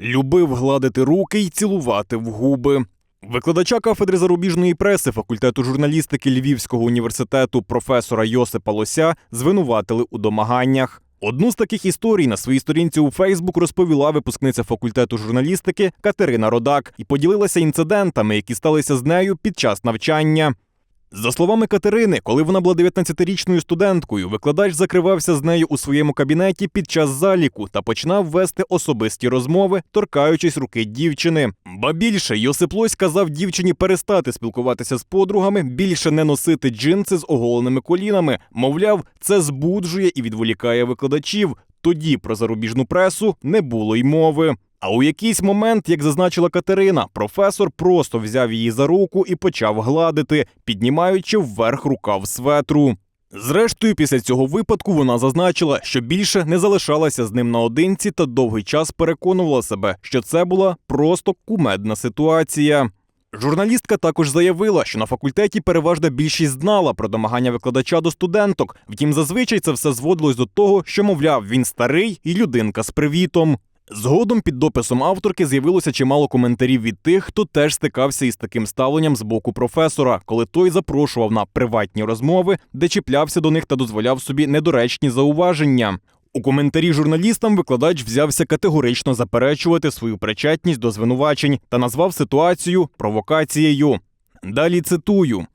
Любив гладити руки й цілувати в губи. Викладача кафедри зарубіжної преси факультету журналістики Львівського університету професора Йосипа Лося звинуватили у домаганнях. Одну з таких історій на своїй сторінці у Фейсбук розповіла випускниця факультету журналістики Катерина Родак і поділилася інцидентами, які сталися з нею під час навчання. За словами Катерини, коли вона була 19-річною студенткою, викладач закривався з нею у своєму кабінеті під час заліку та починав вести особисті розмови, торкаючись руки дівчини. Ба більше Йосип Лось казав дівчині перестати спілкуватися з подругами, більше не носити джинси з оголеними колінами. Мовляв, це збуджує і відволікає викладачів. Тоді про зарубіжну пресу не було й мови. А у якийсь момент, як зазначила Катерина, професор просто взяв її за руку і почав гладити, піднімаючи вверх рукав светру. Зрештою, після цього випадку вона зазначила, що більше не залишалася з ним наодинці та довгий час переконувала себе, що це була просто кумедна ситуація. Журналістка також заявила, що на факультеті переважна більшість знала про домагання викладача до студенток. Втім, зазвичай це все зводилось до того, що, мовляв, він старий і людинка з привітом. Згодом під дописом авторки з'явилося чимало коментарів від тих, хто теж стикався із таким ставленням з боку професора, коли той запрошував на приватні розмови, де чіплявся до них та дозволяв собі недоречні зауваження. У коментарі журналістам викладач взявся категорично заперечувати свою причетність до звинувачень та назвав ситуацію провокацією. Далі цитую.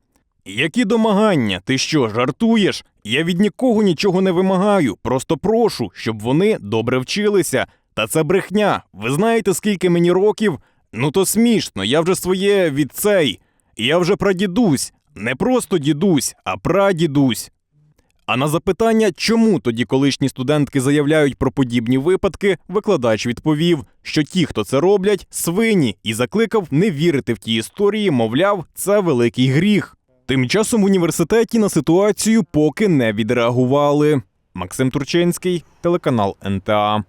Які домагання? Ти що, жартуєш? Я від нікого нічого не вимагаю, просто прошу, щоб вони добре вчилися. Та це брехня. Ви знаєте, скільки мені років? Ну то смішно, я вже своє від цей. Я вже прадідусь. Не просто дідусь, а прадідусь. А на запитання, чому тоді колишні студентки заявляють про подібні випадки, викладач відповів, що ті, хто це роблять, свині, і закликав не вірити в ті історії, мовляв, це великий гріх. Тим часом в університеті на ситуацію поки не відреагували. Максим Турчинський, телеканал НТА.